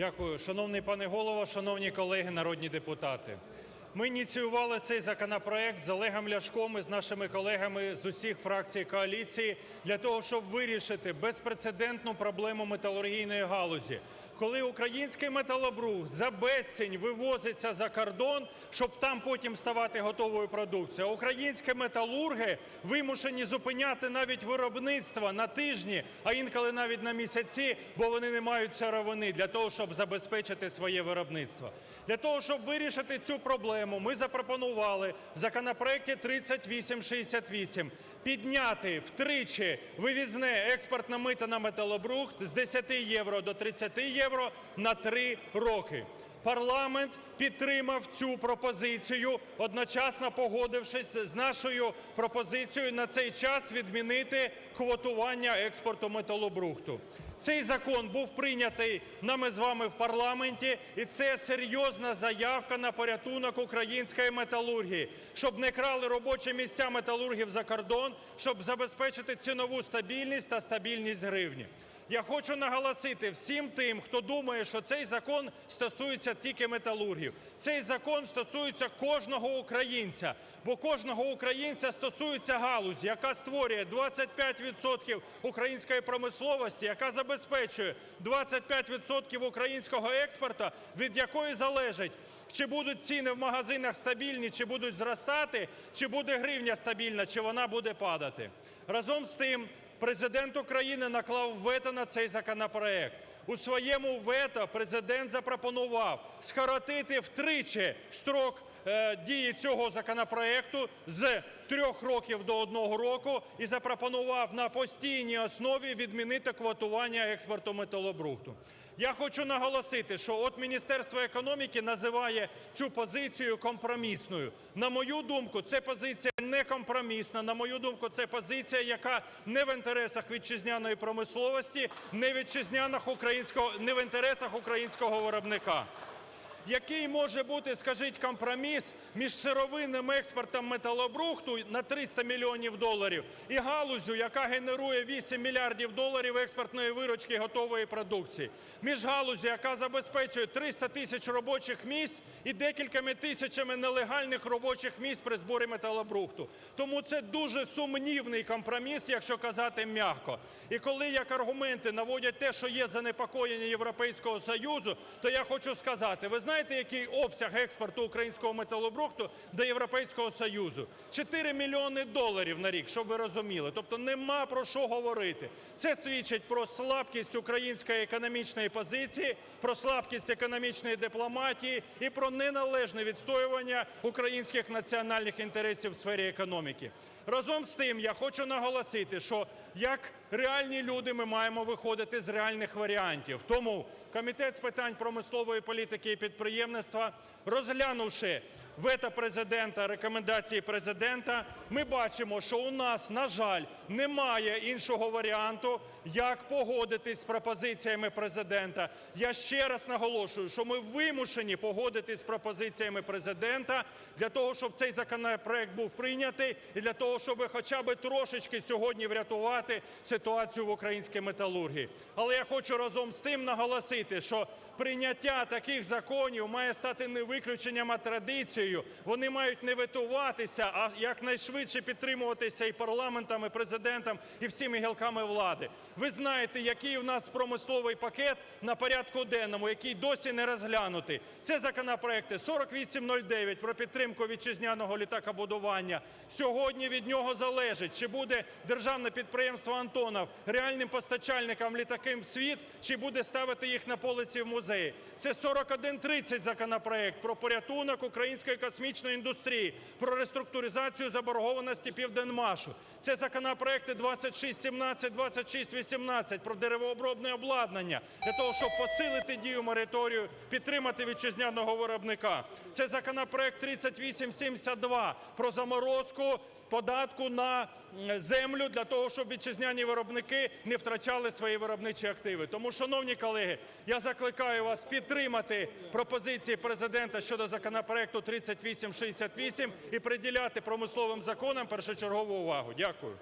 Дякую. Шановний пане Голово, шановні колеги народні депутати! Ми ініціювали цей законопроект з Олегом Ляшком і з нашими колегами з усіх фракцій коаліції для того, щоб вирішити безпрецедентну проблему металургійної галузі, коли український металобрухт за безцінь вивозиться за кордон, щоб там потім ставати готовою продукцією. Українські металурги вимушені зупиняти навіть виробництво на тижні, а інколи навіть на місяці, бо вони не мають сировини для того, щоб забезпечити своє виробництво. Для того, щоб вирішити цю проблему, ми запропонували в законопроекті 3868 підняти втричі вивізне експортне мито на металобрухт з 10 євро до 30 євро на 3 роки. Парламент підтримав цю пропозицію, одночасно погодившись з нашою пропозицією на цей час відмінити квотування експорту металобрухту. Цей закон був прийнятий нами з вами в парламенті, і це серйозна заявка на порятунок української металургії, щоб не крали робочі місця металургів за кордон, щоб забезпечити цінову стабільність та стабільність гривні. Я хочу наголосити всім тим, хто думає, що цей закон стосується тільки металургів. Цей закон стосується кожного українця, бо кожного українця стосується галузі, яка створює 25 відсотків української промисловості, яка забезпечує 25 відсотків українського експорту, від якої залежить, чи будуть ціни в магазинах стабільні, чи будуть зростати, чи буде гривня стабільна, чи вона буде падати. Разом з тим, Президент України наклав вето на цей законопроект. У своєму вето Президент запропонував скоротити втричі строк дії цього законопроекту з трьох років до одного року і запропонував на постійній основі відмінити квотування експорту металобрухту. Я хочу наголосити, що от Міністерство економіки називає цю позицію компромісною. На мою думку, це позиція не компромісна. На мою думку, це позиція, яка не в інтересах вітчизняної промисловості, не вітчизняних українського, не в інтересах українського виробника. Який може бути, скажіть, компроміс між сировинним експортом металобрухту на 300 мільйонів доларів і галуззю, яка генерує 8 мільярдів доларів експортної виручки готової продукції? Між галуззю, яка забезпечує 300 тисяч робочих місць і декількома тисячами нелегальних робочих місць при зборі металобрухту. Тому це дуже сумнівний компроміс, якщо казати м'яко. І коли як аргументи наводять те, що є занепокоєння Європейського Союзу, то я хочу сказати, ви знаєте, який обсяг експорту українського металобрухту до Європейського Союзу? 4 мільйони доларів на рік, щоб ви розуміли. Тобто нема про що говорити. Це свідчить про слабкість української економічної позиції, про слабкість економічної дипломатії і про неналежне відстоювання українських національних інтересів в сфері економіки. Разом з тим, я хочу наголосити, що як реальні люди ми маємо виходити з реальних варіантів. Тому Комітет з питань промислової політики і підприємництва, розглянувши вето Президента, рекомендації Президента, ми бачимо, що у нас, на жаль, немає іншого варіанту, як погодитись з пропозиціями Президента. Я ще раз наголошую, що ми вимушені погодитись з пропозиціями Президента для того, щоб цей законопроект був прийнятий і для того, щоб хоча б трошечки сьогодні врятувати ситуацію в українській металургії. Але я хочу разом з тим наголосити, що прийняття таких законів має стати не виключенням, а традицією. Вони мають не ветуватися, а якнайшвидше підтримуватися і парламентом, і Президентом, і всіми гілками влади. Ви знаєте, який у нас промисловий пакет на порядку денному, який досі не розглянутий. Це законопроекти 4809 про підтримку вітчизняного літакобудування. Сьогодні від нього залежить, чи буде державне підприємство "Антонов" реальним постачальником літаків в світ, чи буде ставити їх на полиці в музеї. Це 4130 законопроект про порятунок української космічної індустрії, про реструктуризацію заборгованості "Південмашу". Це законопроекти 2617, 2618 про деревообробне обладнання для того, щоб посилити дію мораторію, підтримати вітчизняного виробника. Це законопроект 3872 про заморозку податку на землю для того, щоб вітчизняні виробники не втрачали свої виробничі активи. Тому, шановні колеги, я закликаю вас підтримати пропозиції Президента щодо законопроекту 3868 і приділяти промисловим законам першочергову увагу. Дякую.